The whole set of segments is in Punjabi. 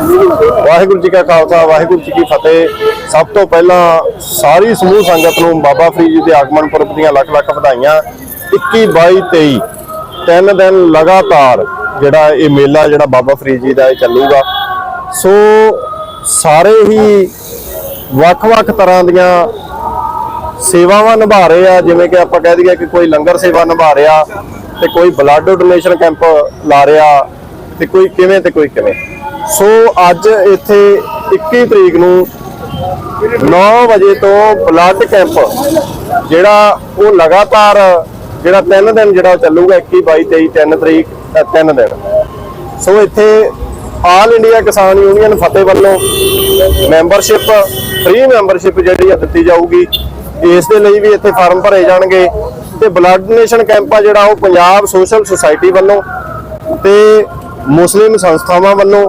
ਵਾਹਿਗੁਰੂ ਜੀ ਕਾ ਖਾਲਸਾ, ਵਾਹਿਗੁਰੂ ਜੀ ਕੀ ਫਤਿਹ। ਸਭ ਤੋਂ ਪਹਿਲਾਂ ਸਾਰੀ ਸਮੂਹ ਸੰਗਤ ਨੂੰ ਬਾਬਾ ਫਰੀਦ ਜੀ ਦੇ ਆਗਮਨ ਪੁਰਬ ਦੀਆਂ ਲੱਖ ਲੱਖ ਵਧਾਈਆਂ। 21 22 23 ਤਿੰਨ ਦਿਨ ਲਗਾਤਾਰ ਜਿਹੜਾ ਇਹ ਮੇਲਾ ਜਿਹੜਾ ਬਾਬਾ ਫਰੀਦ ਜੀ ਦਾ ਇਹ ਚੱਲੂਗਾ। ਸੋ ਸਾਰੇ ਹੀ ਵੱਖ-ਵੱਖ ਤਰ੍ਹਾਂ ਦੀਆਂ ਸੇਵਾਵਾਂ ਨਿਭਾ ਰਹੇ ਆ। ਜਿਵੇਂ ਕਿ ਆਪਾਂ ਕਹਿ ਦਈਏ ਕਿ ਕੋਈ ਲੰਗਰ ਸੇਵਾ ਨਿਭਾ ਰਿਹਾ ਤੇ ਕੋਈ ਬਲੱਡ ਡੋਨੇਸ਼ਨ ਕੈਂਪ ਲਾ ਰਿਹਾ ਤੇ ਕੋਈ ਕਿਵੇਂ ਤੇ ਕੋਈ ਕਿਵੇਂ। ਸੋ ਅੱਜ ਇੱਥੇ 21 ਤਰੀਕ ਨੂੰ 9 ਵਜੇ ਤੋਂ ਬਲੱਡ ਕੈਂਪ, ਜਿਹੜਾ ਉਹ ਲਗਾਤਾਰ, ਜਿਹੜਾ 3 ਦਿਨ ਜਿਹੜਾ ਚੱਲੂਗਾ 21 22 23 3 ਤਰੀਕ 3 ਦਿਨ। ਸੋ ਇੱਥੇ ਆਲ ਇੰਡੀਆ ਕਿਸਾਨ ਯੂਨੀਅਨ ਫਤਿਹ ਵੱਲੋਂ ਮੈਂਬਰਸ਼ਿਪ ਫ੍ਰੀ ਮੈਂਬਰਸ਼ਿਪ ਜਿਹੜੀ ਆ ਦਿੱਤੀ ਜਾਊਗੀ। ਇਸ ਦੇ ਲਈ ਵੀ ਇੱਥੇ ਫਾਰਮ ਭਰੇ ਜਾਣਗੇ ਤੇ ਬਲੱਡ ਡੋਨੇਸ਼ਨ ਕੈਂਪ ਆ ਜਿਹੜਾ ਉਹ ਪੰਜਾਬ ਸੋਸ਼ਲ ਸੁਸਾਇਟੀ ਵੱਲੋਂ ਤੇ ਮੁਸਲਿਮ ਸੰਸਥਾਵਾਂ ਵੱਲੋਂ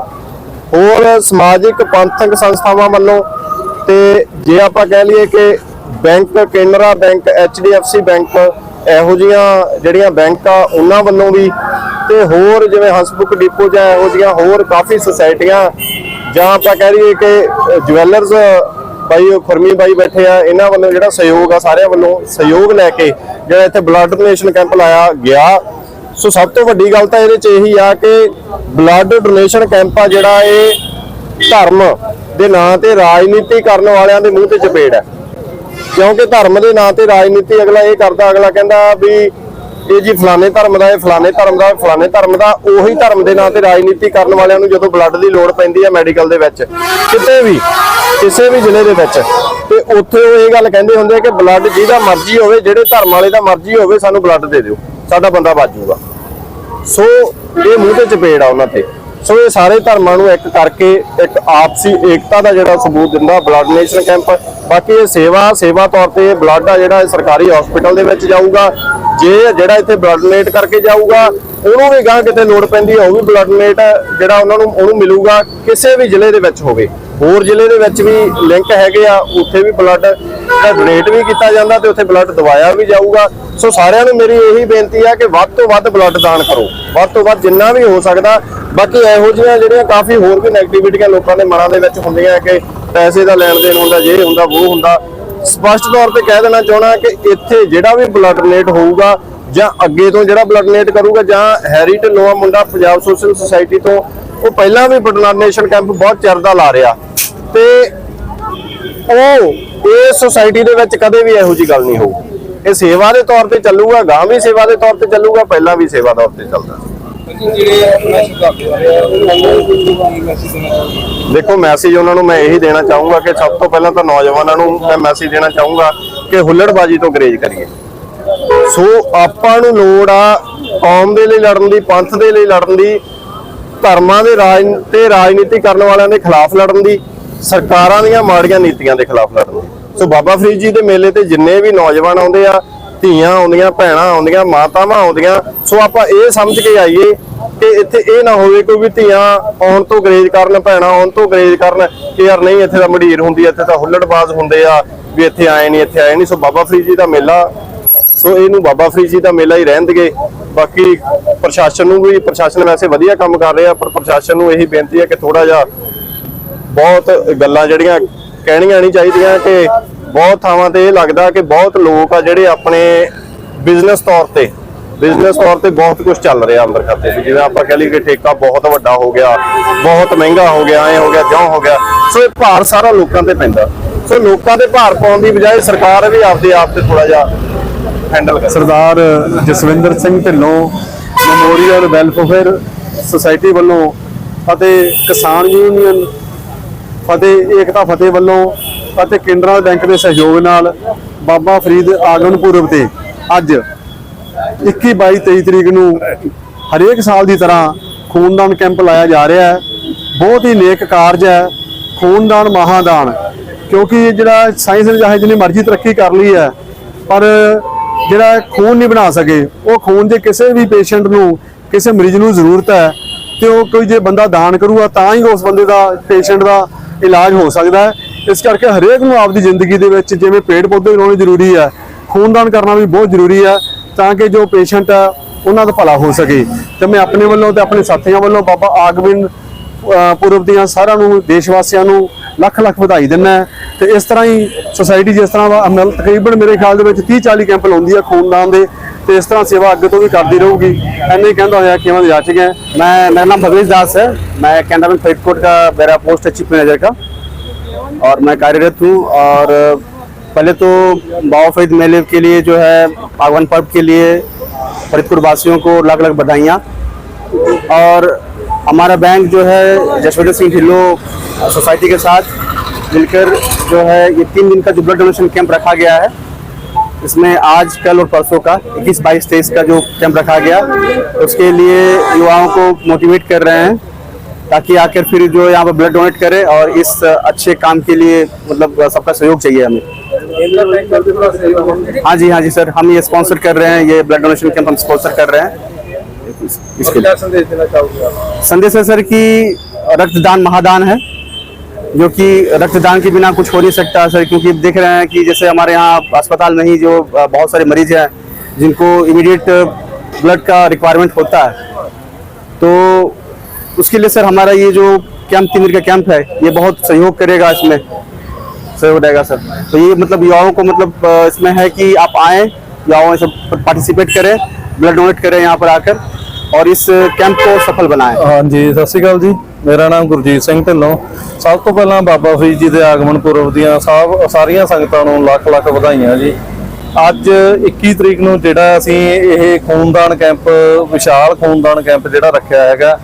ਹੋਰ ਸਮਾਜਿਕ ਪੰਥਕ ਸੰਸਥਾਵਾਂ ਵੱਲੋਂ ਤੇ ਜੇ ਆਪਾਂ ਕਹਿ ਲਈਏ ਕਿ bank, Canara bank HDFC bank ਇਹੋ ਜੀਆਂ ਜਿਹੜੀਆਂ ਬੈਂਕ ਆ ਉਹਨਾਂ ਵੱਲੋਂ ਵੀ ਤੇ ਹੋਰ ਜਿਵੇਂ ਹਸਬੁੱਕ ਡਿਪੋ ਜਾਂ ਇਹੋ ਜੀਆਂ ਹੋਰ ਕਾਫੀ ਸੁਸਾਇਟੀਆਂ ਜਾਂ ਆਪਾਂ ਕਹਿ ਲਈਏ ਕਿ ਜਵੈਲਰਸ ਬਾਈ ਖੁਰਮੀ ਬਾਈ ਬੈਠੇ ਆ, ਇਹਨਾਂ ਵੱਲੋਂ ਜਿਹੜਾ ਸਹਿਯੋਗ ਆ ਸਾਰਿਆਂ ਵੱਲੋਂ ਸਹਿਯੋਗ ਲੈ ਕੇ ਜਿਹੜਾ ਇੱਥੇ ਬਲੱਡ ਡੋਨੇਸ਼ਨ ਕੈਂਪ ਲਾਇਆ ਗਿਆ। ਸੋ ਸਭ ਤੋਂ ਵੱਡੀ ਗੱਲ ਤਾਂ ਇਹਦੇ ਚ ਇਹੀ ਆ ਕਿ ਬਲੱਡ ਡੋਨੇਸ਼ਨ ਕੈਂਪ ਆ ਜਿਹੜਾ ਇਹ ਧਰਮ ਦੇ ਨਾਂ ਤੇ ਰਾਜਨੀਤੀ ਕਰਨ ਵਾਲਿਆਂ ਦੇ ਮੂੰਹ ਤੇ ਚਪੇੜ ਹੈ। ਕਿਉਂਕਿ ਧਰਮ ਦੇ ਨਾਂ ਤੇ ਰਾਜਨੀਤੀ ਅਗਲਾ ਇਹ ਕਰਦਾ, ਅਗਲਾ ਕਹਿੰਦਾ ਵੀ ਇਹ ਜੀ ਫਲਾਣੇ ਧਰਮ ਦਾ, ਇਹ ਫਲਾਣੇ ਧਰਮ ਦਾ ਫਲਾਣੇ ਧਰਮ ਦਾ, ਉਹੀ ਧਰਮ ਦੇ ਨਾਂ ਤੇ ਰਾਜਨੀਤੀ ਕਰਨ ਵਾਲਿਆਂ ਨੂੰ ਜਦੋਂ ਬਲੱਡ ਦੀ ਲੋੜ ਪੈਂਦੀ ਹੈ ਮੈਡੀਕਲ ਦੇ ਵਿੱਚ, ਕਿਤੇ ਵੀ, ਕਿਸੇ ਵੀ ਜ਼ਿਲ੍ਹੇ ਦੇ ਵਿੱਚ, ਤੇ ਉੱਥੇ ਉਹ ਇਹ ਗੱਲ ਕਹਿੰਦੇ ਹੁੰਦੇ ਆ ਕਿ ਬਲੱਡ ਜਿਹਦਾ ਮਰਜ਼ੀ ਹੋਵੇ, ਜਿਹੜੇ ਧਰਮ ਵਾਲੇ ਦਾ ਮਰਜ਼ੀ ਹੋਵੇ, ਸਾਨੂੰ ਬਲੱਡ ਦੇ ਦਿਓ, ਸਾਡਾ ਬੰਦਾ ਬਚ ਜਾਊਗਾ। ਸੋ ਇਹ ਮੂੰਹ ਤੇ ਚਪੇੜ ਆ ਉਹਨਾਂ ਤੇ। ਸੋ ਇਹ ਸਾਰੇ ਧਰਮਾਂ ਨੂੰ ਇੱਕ ਕਰਕੇ ਇੱਕ ਆਪਸੀ ਏਕਤਾ ਦਾ ਜਿਹੜਾ ਸਬੂਤ ਦਿੰਦਾ ਬਲੱਡ ਡੋਨੇਸ਼ਨ ਕੈਂਪ ਬਾਕੀ ਇਹ ਸੇਵਾ ਸੇਵਾ ਤੌਰ ਤੇ ਬਲੱਡ ਆ ਜਿਹੜਾ ਸਰਕਾਰੀ ਹਸਪੀਟਲ ਦੇ ਵਿੱਚ ਜਾਊਗਾ। ਜੇ ਜਿਹੜਾ ਇੱਥੇ ਬਲੱਡ ਡੋਨੇਟ ਕਰਕੇ ਜਾਊਗਾ, ਉਹਨੂੰ ਵੀ ਗਾਂ ਕਿਤੇ ਲੋੜ ਪੈਂਦੀ ਹੈ ਬਲੱਡ ਡੋਨੇਟ ਜਿਹੜਾ ਉਹਨਾਂ ਨੂੰ, ਉਹਨੂੰ ਮਿਲੂਗਾ, ਕਿਸੇ ਵੀ ਜ਼ਿਲ੍ਹੇ ਦੇ ਵਿੱਚ ਹੋਵੇ। ਹੋਰ ਜ਼ਿਲ੍ਹੇ ਦੇ ਵਿੱਚ ਵੀ ਲਿੰਕ ਹੈਗੇ ਆ, ਉੱਥੇ ਵੀ ਬਲੱਡ ਦਾ ਡੋਨੇਟ ਵੀ ਕੀਤਾ ਜਾਂਦਾ ਤੇ ਉੱਥੇ ਬਲੱਡ ਦਵਾਇਆ ਵੀ ਜਾਊਗਾ। ਸੋ ਸਾਰਿਆਂ ਨੂੰ ਮੇਰੀ ਇਹੀ ਬੇਨਤੀ ਆ ਕਿ ਵੱਧ ਤੋਂ ਵੱਧ ਬਲੱਡ ਦਾਨ ਕਰੋ। ਵੱਧ ਤੋਂ ਵੱਧ ਜਿੰਨਾ ਵੀ ਹੋ ਸਕਦਾ, ਬਾਕੀ ਇਹੋ ਜਿਹੀਆਂ ਜਿਹੜੀਆਂ ਕਾਫੀ ਹੋਰ ਵੀ ਨੈਗੇਟਿਵਿਟੀਆਂ ਲੋਕਾਂ ਦੇ ਮਨਾਂ ਦੇ ਵਿੱਚ ਹੁੰਦੀਆਂ ਕਿ ਪੈਸੇ ਦਾ ਲੈਣ ਦੇਣ ਹੁੰਦਾ, ਜੇ ਹੁੰਦਾ ਉਹ ਹੁੰਦਾ। ਸਪਸ਼ਟ ਤੌਰ ਤੇ ਕਹਿ ਦੇਣਾ ਚਾਹਣਾ ਕਿ ਇੱਥੇ ਜਿਹੜਾ ਵੀ ਬਲੱਡ ਡੋਨੇਟ ਹੋਊਗਾ ਜਾਂ ਅੱਗੇ ਤੋਂ ਜਿਹੜਾ ਬਲੱਡ ਡੋਨੇਟ ਕਰੂਗਾ ਜਾਂ ਹੈਰੀਟ ਨੋਆ ਮੁੰਡਾ ਪੰਜਾਬ ਸੋਸ਼ਲ ਸੁਸਾਇਟੀ ਤੋਂ, ਉਹ ਪਹਿਲਾਂ ਵੀ ਬਲੱਡ ਡੋਨੇਸ਼ਨ ਕੈਂਪ ਬਹੁਤ ਚਿਰ ਦਾ ਲਾ ਰਿਹਾ। ਤੇ ਉਹ ਇਸ ਸੁਸਾਇਟੀ ਦੇ ਵਿੱਚ ਕਦੇ ਵੀ ਇਹੋ ਜੀ ਗੱਲ ਨਹੀਂ ਹੋਊ। ਇਹ ਸੇਵਾ ਦੇ ਤੌਰ ਤੇ ਚੱਲੂਗਾ ਗਾਂ ਵੀ ਸੇਵਾ ਦੇ ਤੌਰ ਤੇ ਚੱਲੂਗਾ, ਪਹਿਲਾਂ ਵੀ ਸੇਵਾ ਤੌਰ ਤੇ ਚੱਲਦਾ। ਮੈਸੇਜ ਉਹਨਾਂ ਨੂੰ ਦੇਖੋ ਮੈਸੇਜ ਉਹਨਾਂ ਨੂੰ ਮੈਂ ਇਹੀ ਦੇਣਾ ਚਾਹੂੰਗਾ ਕਿ ਸਭ ਤੋਂ ਪਹਿਲਾਂ ਤਾਂ ਨੌਜਵਾਨਾਂ ਨੂੰ ਮੈਂ ਮੈਸੇਜ ਦੇਣਾ ਚਾਹੂੰਗਾ ਕਿ ਹੁੱਲੜਬਾਜੀ ਤੋਂ ਗਰੇਜ ਕਰੀਏ। ਸੋ ਆਪਾਂ ਨੂੰ ਲੋੜ ਆ ਕੌਮ ਦੇ ਲਈ ਲੜਨ ਦੀ, ਪੰਥ ਦੇ ਲਈ ਲੜਨ ਦੀ, ਧਰਮਾਂ ਦੇ ਰਾਜ ਤੇ ਰਾਜਨੀਤੀ ਕਰਨ ਵਾਲਿਆਂ ਦੇ ਖਿਲਾਫ ਲੜਨ ਦੀ। ਸਰਕਾਰਾਂ ਦੀਆਂ ਮਾੜੀਆਂ ਨੀਤੀਆਂ ਦੇ ਖਿਲਾਫ ਲੜਨ ਸੋ ਬਾਬਾ ਫਰੀਦ ਜੀ ਦੇ ਮੇਲੇ ਤੇ ਜਿੰਨੇ ਵੀ ਨੌਜਵਾਨ ਆਉਂਦੇ ਆ, ਧੀਆਂ ਆਉਂਦੀਆਂ, ਭੈਣਾਂ ਆਉਂਦੀਆਂ, ਮਾਤਾਵਾਂ ਆਉਂਦੀਆਂ, ਸੋ ਆਪਾਂ ਇਹ ਸਮਝ ਕੇ ਆਈਏ ਕਿ ਇੱਥੇ ਇਹ ਨਾ ਹੋਵੇ ਕੋਈ ਵੀ ਧੀਆਂ ਆਉਣ ਤੋਂ ਗਰੇਜ ਕਰਨ, ਭੈਣਾਂ ਆਉਣ ਤੋਂ ਗਰੇਜ ਕਰਨ ਕਿ ਯਾਰ ਨਹੀਂ, ਇੱਥੇ ਤਾਂ ਮਢੀਰ ਹੁੰਦੀ ਇੱਥੇ ਤਾਂ ਹੁੱਲੜਬਾਜ਼ ਹੁੰਦੇ ਆ ਵੀ ਇੱਥੇ ਆਏ ਨਹੀਂ, ਇੱਥੇ ਆਏ ਨਹੀਂ। ਸੋ ਬਾਬਾ ਫਰੀਦ ਜੀ ਦਾ ਮੇਲਾ, ਸੋ ਇਹਨੂੰ ਬਾਬਾ ਫਰੀਦ ਜੀ ਦਾ ਮੇਲਾ ਹੀ ਰਹਿਣ ਦੇਗੇ ਬਾਕੀ ਪ੍ਰਸ਼ਾਸਨ ਨੂੰ ਵੀ, ਪ੍ਰਸ਼ਾਸਨ ਵੈਸੇ ਵਧੀਆ ਕੰਮ ਕਰ ਰਿਹਾ, ਪਰ ਪ੍ਰਸ਼ਾਸਨ ਨੂੰ ਇਹੀ ਬੇਨਤੀ ਹੈ ਕਿ ਥੋੜਾ ਜਿਹਾ ਬਹੁਤ ਗੱਲਾਂ ਜਿਹੜੀਆਂ ਕਹਿਣੀਆਂ ਨਹੀਂ ਚਾਹੀਦੀਆਂ ਕਿ ਬਹੁਤ ਥਾਵਾਂ ਤੇ ਇਹ ਲੱਗਦਾ ਕਿ ਬਹੁਤ ਲੋਕ ਆ ਜਿਹੜੇ ਆਪਣੇ ਬਿਜ਼ਨਸ ਤੌਰ ਤੇ ਬਿਜ਼ਨਸ ਤੌਰ ਤੇ ਬਹੁਤ ਕੁਝ ਚੱਲ ਰਿਹਾ ਅੰਦਰ ਖਾਤੇ 'ਚ ਜਿਵੇਂ ਆਪਾਂ ਕਹਿ ਲਈਏ ਕਿ ਠੇਕਾ ਬਹੁਤ ਵੱਡਾ ਹੋ ਗਿਆ, ਬਹੁਤ ਮਹਿੰਗਾ ਹੋ ਗਿਆ, ਐ ਹੋ ਗਿਆ, ਜਿਉਂ ਹੋ ਗਿਆ। ਸੋ ਇਹ ਭਾਰ ਸਾਰਾ ਲੋਕਾਂ ਤੇ ਪੈਂਦਾ। ਸੋ ਲੋਕਾਂ ਦੇ ਭਾਰ ਪਾਉਣ ਦੀ ਬਜਾਏ ਸਰਕਾਰ ਵੀ ਆਪਦੇ ਆਪ ਤੇ ਥੋੜਾ ਜਿਹਾ ਹੈਂਡਲ ਕਰੇ। Sardar Jaswinder Singh Dhillon memorial welfare society ਵੱਲੋਂ ਅਤੇ ਕਿਸਾਨ ਯੂਨੀਅਨ ਫਤਿਹ, ਏਕਤਾ ਫਤਿਹ ਵੱਲੋਂ ਅਤੇ ਕੇਂਦਰਾ ਬੈਂਕ ਦੇ ਸਹਿਯੋਗ ਨਾਲ ਬਾਬਾ ਫਰੀਦ ਆਗਮਨ ਪੁਰਬ ਤੇ ਅੱਜ 21 22 23 ਤਰੀਕ ਨੂੰ ਹਰੇਕ ਸਾਲ ਦੀ ਤਰ੍ਹਾਂ ਖੂਨਦਾਨ ਕੈਂਪ ਲਾਇਆ ਜਾ ਰਿਹਾ ਹੈ। ਬਹੁਤ ਹੀ ਨੇਕ ਕਾਰਜ ਹੈ ਖੂਨਦਾਨ ਮਹਾਦਾਨ, ਕਿਉਂਕਿ ਜਿਹੜਾ ਸਾਇੰਸ ਨੇ ਚਾਹੇ ਜਿੰਨੀ ਮਰਜ਼ੀ ਤਰੱਕੀ ਕਰ ਲਈ ਹੈ, ਪਰ ਜਿਹੜਾ ਖੂਨ ਨਹੀਂ ਬਣਾ ਸਕੇ, ਉਹ ਖੂਨ ਦੇ ਕਿਸੇ ਵੀ ਪੇਸ਼ੈਂਟ ਨੂੰ, ਕਿਸੇ ਮਰੀਜ਼ ਨੂੰ ਜ਼ਰੂਰਤ ਹੈ। ਤੇ ਉਹ ਕੋਈ ਜੇ ਬੰਦਾ ਦਾਨ ਕਰੂਗਾ ਤਾਂ ਹੀ ਉਸ ਬੰਦੇ ਦਾ ਪੇਸ਼ੈਂਟ ਦਾ ਇਲਾਜ ਹੋ ਸਕਦਾ ਹੈ। ਇਸ ਕਰਕੇ ਹਰੇਕ ਨੂੰ ਆਪਦੀ ਜ਼ਿੰਦਗੀ ਦੇ ਵਿੱਚ ਜਿਵੇਂ ਪੇੜ ਪੌਦੇ ਲਾਉਣੇ ਜ਼ਰੂਰੀ ਹੈ, ਖੂਨਦਾਨ ਕਰਨਾ ਵੀ ਬਹੁਤ ਜ਼ਰੂਰੀ ਹੈ ਤਾਂ ਕਿ ਜੋ ਪੇਸ਼ੈਂਟ ਹੈ, ਉਹਨਾਂ ਦਾ ਭਲਾ ਹੋ ਸਕੇ। ਤੇ ਮੈਂ ਆਪਣੇ ਵੱਲੋਂ ਤੇ ਆਪਣੇ ਸਾਥੀਆਂ ਵੱਲੋਂ ਬਾਬਾ ਆਗਮਨ, ਅਹ, ਪੁਰਬ ਦੀਆਂ ਸਾਰਿਆਂ ਨੂੰ ਦੇਸ਼ ਵਾਸੀਆਂ ਨੂੰ ਲੱਖ ਲੱਖ ਵਧਾਈ ਦਿੰਦਾ ਤੇ ਇਸ ਤਰ੍ਹਾਂ ਹੀ ਸੁਸਾਇਟੀ ਜਿਸ ਤਰ੍ਹਾਂ ਵਾ- ਤਕਰੀਬਨ ਮੇਰੇ ਖਿਆਲ ਦੇ ਵਿੱਚ 30 40 ਕੈਂਪ ਲਾਉਂਦੀ ਆ ਖੂਨਦਾਨ ਦੇ। ਤੇ ਇਸ ਤਰ੍ਹਾਂ ਸੇਵਾ ਅੱਗੇ ਤੋਂ ਵੀ ਕਰਦੀ ਰਹੂਗੀ ਐਨੇ ਹੀ ਕਹਿੰਦਾ ਹੋਇਆ ਕਿ ਮੈਂ ਜਾ ਚੁੱਕੇ हैं मैं मेरा नाम भवेश दास है मैं कैनरा बैंक फरीदकोट का मेरा पोस्ट है चीफ मैनेजर का और मैं कार्यरत हूँ और पहले तो बाबा फरीद मेले के लिए जो है आगमन पर्व के लिए फरीदकोट वासियों को लाख लाख बधाइयाँ और हमारा बैंक जो है जसवंत सिंह ढिल्लो सोसाइटी के साथ मिलकर जो है ये तीन दिन का जो ब्लड डोनेशन कैंप रखा गया है इसमें आज कल और परसों का 21 बाईस तेईस का जो कैंप रखा गया उसके लिए युवाओं को मोटिवेट कर रहे हैं ताकि आकर फिर जो यहाँ पर ब्लड डोनेट करें और इस अच्छे काम के लिए मतलब सबका सहयोग चाहिए हमें। हाँ जी हाँ जी सर हम ये स्पॉन्सर कर रहे हैं ये ब्लड डोनेशन कैंप हम स्पॉन्सर कर रहे हैं। इसके लिए। संदेश देना चाहोगे संदेश है सर कि रक्तदान महादान है। जो कि रक्तदान के बिना कुछ हो नहीं सकता, सर, क्योंकि देख रहे हैं कि जैसे हमारे यहाँ अस्पताल में ही जो बहुत सारे मरीज़ हैं, जिनको इमीडिएट ब्लड का रिक्वायरमेंट होता है। तो उसके लिए, सर, हमारा ये जो कैंप तीन दिन का कैंप है, ये बहुत सहयोग करेगा इसमें। सहयोग रहेगा सर। तो ये मतलब युवाओं को मतलब इसमें है कि आप आएँ, युवाओं से पार्टिसिपेट करें ब्लड डोनेट करें यहाँ पर आकर। ਔਰ ਇਸ ਕੈਂਪ ਨੂੰ ਸਫਲ ਬਣਾਇਆ। ਹਾਂਜੀ, ਸਤਿ ਸ਼੍ਰੀ ਅਕਾਲ ਜੀ। ਮੇਰਾ ਨਾਮ ਗੁਰਜੀਤ ਸਿੰਘ ਢਿੱਲੋਂ। ਸਭ ਤੋਂ ਪਹਿਲਾਂ ਬਾਬਾ ਫਰੀਦ ਜੀ ਦੇ ਆਗਮਨ ਪੁਰਬ ਦੀਆਂ ਸਭ ਸਾਰੀਆਂ ਸੰਗਤਾਂ ਨੂੰ ਲੱਖ ਲੱਖ ਵਧਾਈਆਂ ਜੀ। ਅੱਜ 21 ਤਰੀਕ ਨੂੰ ਜਿਹੜਾ ਅਸੀਂ ਇਹ ਖੂਨਦਾਨ ਕੈਂਪ, ਵਿਸ਼ਾਲ ਖੂਨਦਾਨ ਕੈਂਪ ਜਿਹੜਾ ਰੱਖਿਆ ਹੈਗਾ,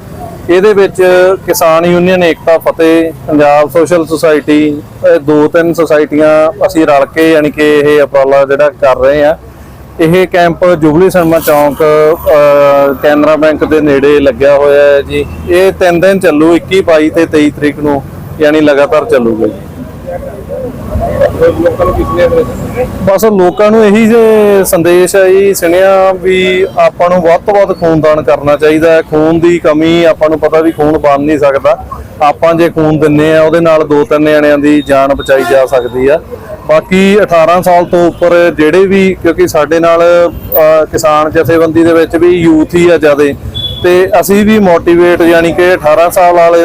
ਇਹਦੇ ਵਿੱਚ ਕਿਸਾਨ ਯੂਨੀਅਨ, ਏਕਤਾ, ਫਤਿਹ, ਪੰਜਾਬ ਸੋਸ਼ਲ ਸੁਸਾਇਟੀ ਦੋ ਤਿੰਨ ਸੁਸਾਇਟੀਆਂ ਅਸੀਂ ਰਲ ਕੇ ਯਾਨੀ ਕਿ ਇਹ ਉਪਰਾਲਾ ਜਿਹੜਾ ਕਰ ਰਹੇ ਆ ਇਹ ਕੈਂਪ ਜੁਬਲੀ ਸਿਨੇਮਾ ਚੌਂਕ ਕੈਨਰਾ ਬੈਂਕ ਦੇ ਨੇੜੇ ਲੱਗਿਆ ਹੋਇਆ ਹੈ ਜੀ। ਇਹ ਤਿੰਨ ਦਿਨ ਚੱਲੂ 21 22 ਤੇ 23 ਤਰੀਕ ਨੂੰ, ਯਾਨੀ ਲਗਾਤਾਰ ਚੱਲੂਗਾ ਜੀ। ਬਸ ਲੋਕਾਂ ਨੂੰ ਇਹੀ ਸੰਦੇਸ਼ ਹੈ ਜੀ, ਸੁਣਿਆ ਵੀ ਆਪਾਂ ਨੂੰ ਵੱਧ ਤੋਂ ਵੱਧ ਖੂਨਦਾਨ ਕਰਨਾ ਚਾਹੀਦਾ ਹੈ। ਖੂਨ ਦੀ ਕਮੀ ਆਪਾਂ ਨੂੰ ਪਤਾ ਵੀ ਖੂਨ ਬਣ ਨਹੀਂ ਸਕਦਾ। ਆਪਾਂ ਜੇ ਖੂਨ ਦਿੰਨੇ ਆ, ਉਹਦੇ ਨਾਲ ਦੋ ਤਿੰਨ ਜਣਿਆਂ ਦੀ ਜਾਨ ਬਚਾਈ ਜਾ ਸਕਦੀ ਆ। ਬਾਕੀ 18 ਸਾਲ ਤੋਂ ਉੱਪਰ ਜਿਹੜੇ ਵੀ, ਕਿਉਂਕਿ ਸਾਡੇ ਨਾਲ ਕਿਸਾਨ ਜਥੇਬੰਦੀ ਦੇ ਵਿੱਚ ਵੀ ਯੂਥ ਹੀ ਆ ਜਿਆਦੇ, ਤੇ ਅਸੀਂ ਵੀ ਮੋਟੀਵੇਟ ਯਾਨੀ ਕਿ 18 ਸਾਲ ਵਾਲੇ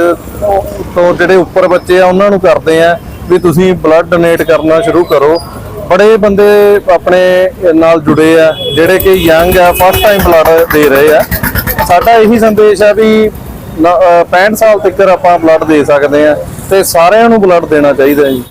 ਤੋਂ ਜਿਹੜੇ ਉੱਪਰ ਬੱਚੇ ਆ, ਉਹਨਾਂ ਨੂੰ ਕਰਦੇ ਆ ਵੀ ਤੁਸੀਂ ਬਲੱਡ ਡੋਨੇਟ ਕਰਨਾ ਸ਼ੁਰੂ ਕਰੋ। ਬੜੇ ਬੰਦੇ ਆਪਣੇ ਨਾਲ ਜੁੜੇ ਆ, ਜਿਹੜੇ ਕਿ ਯੰਗ ਆ ਫਸਟ ਟਾਈਮ ਬਲੱਡ ਦੇ ਰਹੇ ਆ। ਸਾਡਾ ਇਹੀ ਸੰਦੇਸ਼ ਆ ਵੀ ਨ- 65 ਸਾਲ ਤੱਕ ਆਪਾਂ ਬਲੱਡ ਦੇ ਸਕਦੇ ਆ, ਤੇ ਸਾਰਿਆਂ ਨੂੰ ਬਲੱਡ ਦੇਣਾ ਚਾਹੀਦਾ ਜੀ।